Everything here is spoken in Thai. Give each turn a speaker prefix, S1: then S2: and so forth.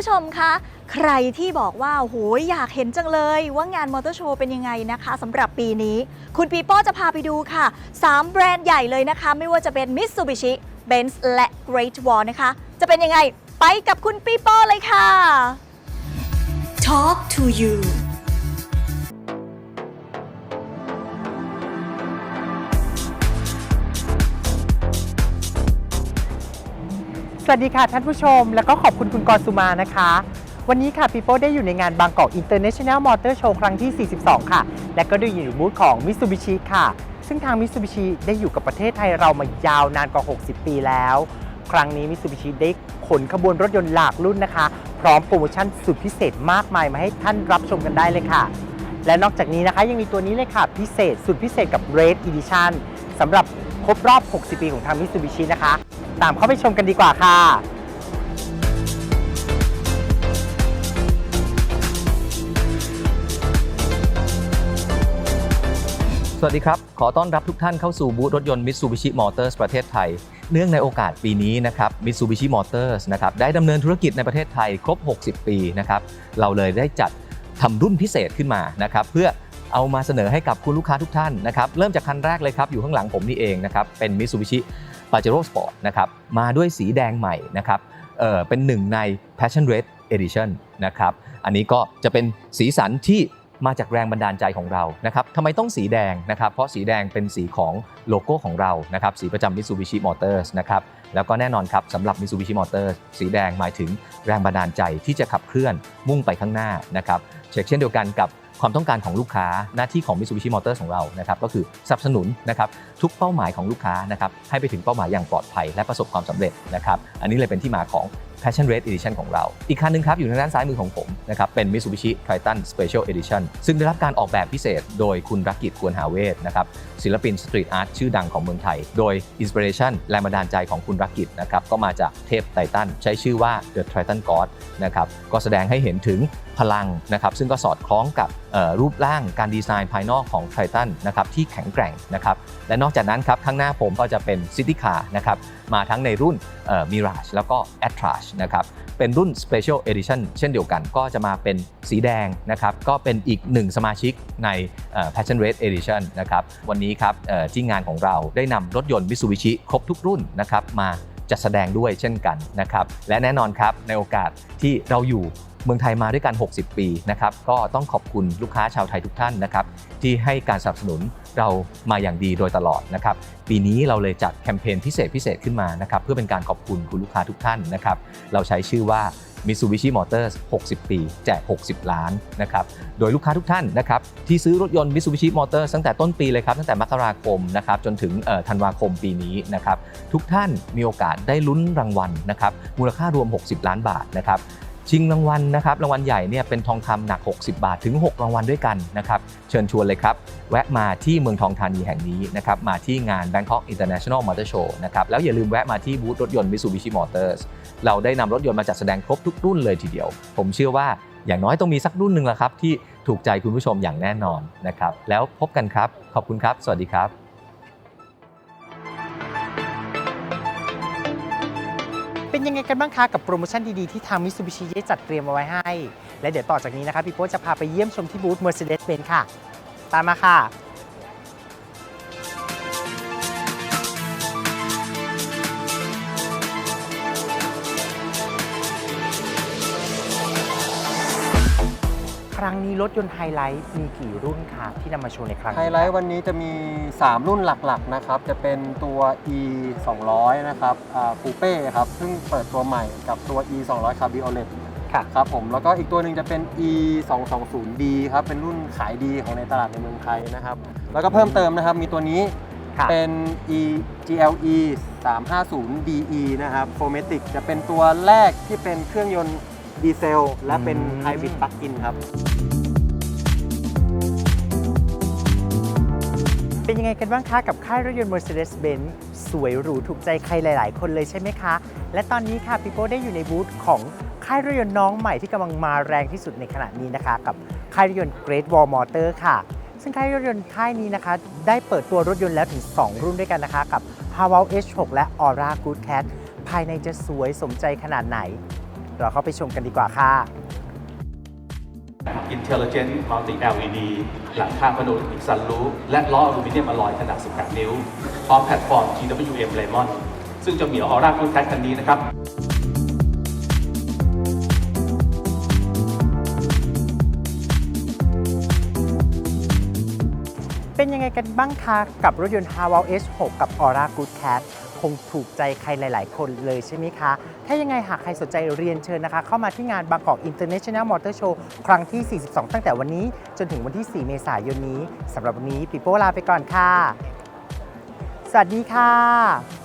S1: ผู้ชมคะใครที่บอกว่าโอ้โหอยากเห็นจังเลยว่างานมอเตอร์โชว์เป็นยังไงนะคะสำหรับปีนี้ คุณปีโป้จะพาไปดูค่ะ 3 แบรนด์ใหญ่เลยนะคะ ไม่ว่าจะเป็น Mitsubishi Benz และ Great Wall นะคะ จะเป็นยังไง ไปกับคุณปีโป้เลยค่ะ Talk to you
S2: วัสดีค่ะท่านผู้ชม แล้วก็ขอบคุณคุณกรสุมานะคะ วันนี้ค่ะปีโป้ได้อยู่ในงานบางกอก International Motor Show ครั้งที่ 42 ค่ะ และก็ได้อยู่ในบูธของ Mitsubishi ค่ะ ซึ่งทาง Mitsubishi ได้อยู่กับประเทศไทยเรามายาวนานกว่า 60 ปีแล้ว ครั้งนี้ Mitsubishi ได้ขนขบวนรถยนต์หลากรุ่นนะคะ พร้อมโปรโมชั่นสุดพิเศษมากมายมาให้ท่านรับชมกันได้เลยค่ะ และนอกจากนี้นะคะยังมีตัวนี้เลยค่ะพิเศษสุดพิเศษกับ Red Edition สำหรับครบรอบ 60 ปีของทาง Mitsubishi นะคะ ตามเข้าไปชมกันดีกว่าค่ะ
S3: สวัสดีครับ ขอต้อนรับทุกท่านเข้าสู่บูธรถยนต์ Mitsubishi Motors ประเทศไทย เนื่องในโอกาสปีนี้นะครับ Mitsubishi Motors นะครับได้ดำเนินธุรกิจในประเทศไทยครบ 60 ปีนะครับ เราเลยได้จัดทำรุ่นพิเศษขึ้นมานะครับเพื่อ เอามาเสนอให้กับคุณลูกค้าทุกท่านนะครับเริ่มจากคันแรกเลยครับ อยู่ข้างหลังผมนี่เองนะครับเป็น Mitsubishi Pajero Sport นะครับมาด้วยสีแดงใหม่นะครับเอ่อเป็นหนึ่งใน Passion Red Edition นะครับอันนี้ก็จะเป็นสีสันที่มาจากแรงบันดาลใจของเรานะครับทำไมต้องสีแดงนะครับ เพราะสีแดงเป็นสีของโลโก้ของเรานะครับ สีประจำ Mitsubishi Motors นะครับ แล้วก็แน่นอนครับสำหรับ Mitsubishi Motors สีแดงหมายถึงแรงบันดาลใจที่จะขับเคลื่อนมุ่งไปข้างหน้านะครับ เช่นเช่นเดียวกันกับ ความต้องการของลูกค้าหน้าที่ของ Mitsubishi Motors ของเรานะครับก็คือสนับสนุนนะครับทุกเป้าหมายของลูกค้านะครับให้ไปถึงเป้าหมายอย่างปลอดภัยและประสบความสำเร็จนะครับอันนี้เลยเป็นที่มาของ Passion Red Edition ของเรา อีกคันหนึงครับอยู่ทางด้านซ้ายมือของผมนะครับเป็น Mitsubishi Triton Special Edition ซึ่งได้รับการออกแบบพิเศษโดยคุณรักกิจควรหาเวทนะครับศิลปินสตรีทอาร์ตชื่อดังของเมืองไทย โดยอินสปิเรชันแรงบันดาลใจของคุณรักกิจนะครับก็มาจากเทพไททันใช้ชื่อว่า The Triton God นะครับก็แสดงให้เห็นถึงพลังนะครับซึ่งก็สอดคล้องกับรูปร่างการดีไซน์ภายนอกของ Triton นะครับที่แข็งแกร่งนะครับและนอกจากนั้นครับข้างหน้าผมก็จะเป็น City Car นะครับมาทั้งในรุ่นเอ่อ Mirage แล้วก็ a t r a s นะครับ เป็นรุ่น Special Edition เช่นเดียวกัน ก็จะมาเป็นสีแดงนะครับ ก็เป็นอีกหนึ่งสมาชิกใน Passion Red Edition นะครับ วันนี้ครับที่งานของเราได้นำรถยนต์ Mitsubishi ครบทุกรุ่นนะครับมาจัดแสดงด้วยเช่นกันนะครับ และแน่นอนครับในโอกาสที่เราอยู่ เมืองไทยมาด้วยกัน 60 ปีนะครับก็ต้องขอบคุณลูกค้าชาวไทยทุกท่านนะครับที่ให้การสนับสนุนเรามาอย่างดีโดยตลอดนะครับปีนี้เราเลยจัดแคมเปญพิเศษพิเศษขึ้นมานะครับเพื่อเป็นการขอบคุณคุณลูกค้าทุกท่านนะครับเราใช้ชื่อว่า Mitsubishi Motors 60 ปี แจก 60 ล้านนะครับ โดยลูกค้าทุกท่านนะครับที่ซื้อรถยนต์ Mitsubishi Motors ตั้งแต่ต้นปีเลยครับ ตั้งแต่มกราคมนะครับจนถึงธันวาคมปีนี้นะครับทุกท่านมีโอกาสได้ลุ้นรางวัลนะครับมูลค่ารวม 60 ล้านบาทนะครับ ชิงรางวัลนะครับรางวัลใหญ่เนี่ยเป็นทองคำหนัก 60 บาทถึง 6 รางวัลด้วยกันนะครับเชิญชวนเลยครับ แวะมาที่เมืองทองธานีแห่งนี้นะครับมาที่งาน Bangkok International Motor Show นะครับแล้วอย่าลืมแวะมาที่บูธรถยนต์ Mitsubishi Motors เราได้นำรถยนต์มาจัดแสดงครบทุกรุ่นเลยทีเดียว ผมเชื่อว่าอย่างน้อยต้องมีสักรุ่นหนึ่งละครับที่ถูกใจคุณผู้ชมอย่างแน่นอนนะครับแล้วพบกันครับขอบคุณครับ สวัสดีครับ
S2: เป็นยังไงกันบ้างคะกับโปรโมชั่นดีๆที่ทางมิตซูบิชิได้จัดเตรียมเอาไว้ให้ และเดี๋ยวต่อจากนี้นะคะพี่โป้จะพาไปเยี่ยมชมที่บูธ Mercedes-Benz ค่ะ ตามมาค่ะ รั้งนี้รถยนต์ไฮไลท์มีกี่รุ่นคะที่นำมาโชว์ในครั้ง
S4: ไฮ
S2: นี้
S4: ไลท์วันนี้จะมี 3 รุ่นหลักๆนะครับ จะเป็นตัว e 200นะครับคูเป้ครับซึ่งเปิดตัวใหม่กับตัว e 200 Cabriolet
S2: ค่ะ
S4: ครับผมแล้วก็อีกตัวหนึ่งจะเป็น e 2 2 0 d ครับเป็นรุ่นขายดีของในตลาดในเมืองไทยนะครับ แล้วก็เพิ่มเติมนะครับมีตัวนี้
S2: ค่ะ
S4: เป็น e GLE 350 DE นะครับ f o r m a t i c จะเป็นตัวแรกที่เป็นเครื่องยนต์ ดีเซล และเป็น
S2: อืม
S4: ไฮบริดปลั๊กอินครับ
S2: เป็นยังไงกันบ้างคะกับค่ายรถยนต์ Mercedes-Benz สวยหรูถูกใจใครหลาย ๆ คนเลยใช่ไหมคะ และตอนนี้ค่ะพี่โป้ได้อยู่ในบูธของค่ายรถยนต์น้องใหม่ที่กำลังมาแรงที่สุดในขณะนี้นะคะ กับค่ายรถยนต์ Great Wall Motor ค่ะ ซึ่งค่ายรถยนต์ค่ายนี้นะคะ ได้เปิดตัวรถยนต์แล้วถึง 2 รุ่นด้วยกันนะคะ กับ h a w a l H6 และ Aura Good Cat ภายในจะสวยสมใจขนาดไหน เราเข้าไปชมกันดีกว่าค่ะ
S5: Intelligent Multi LED หลังคาพาโนรามิกซันรูฟและล้ออลูมิเนียมอลลอยขนาด 18 นิ้วพร้อมแพลตฟอร์ม GWM Lemon ซึ่งจะมีออร่าคูดแคทคันนี้นะครับ
S2: เป็นยังไงกันบ้างคะกับรถยนต์ h a w a l H6 กับ Aura Good Cat คงถูกใจใครหลาย ๆ คนเลยใช่ไหมคะ ถ้ายังไงหากใครสนใจเรียนเชิญนะคะ เข้ามาที่งานบางกอก International Motor Show ครั้งที่ 42 ตั้งแต่วันนี้จนถึงวันที่ 4 เมษายนนี้สำหรับวันนี้ปีโป้ลาไปก่อนค่ะ สวัสดีค่ะ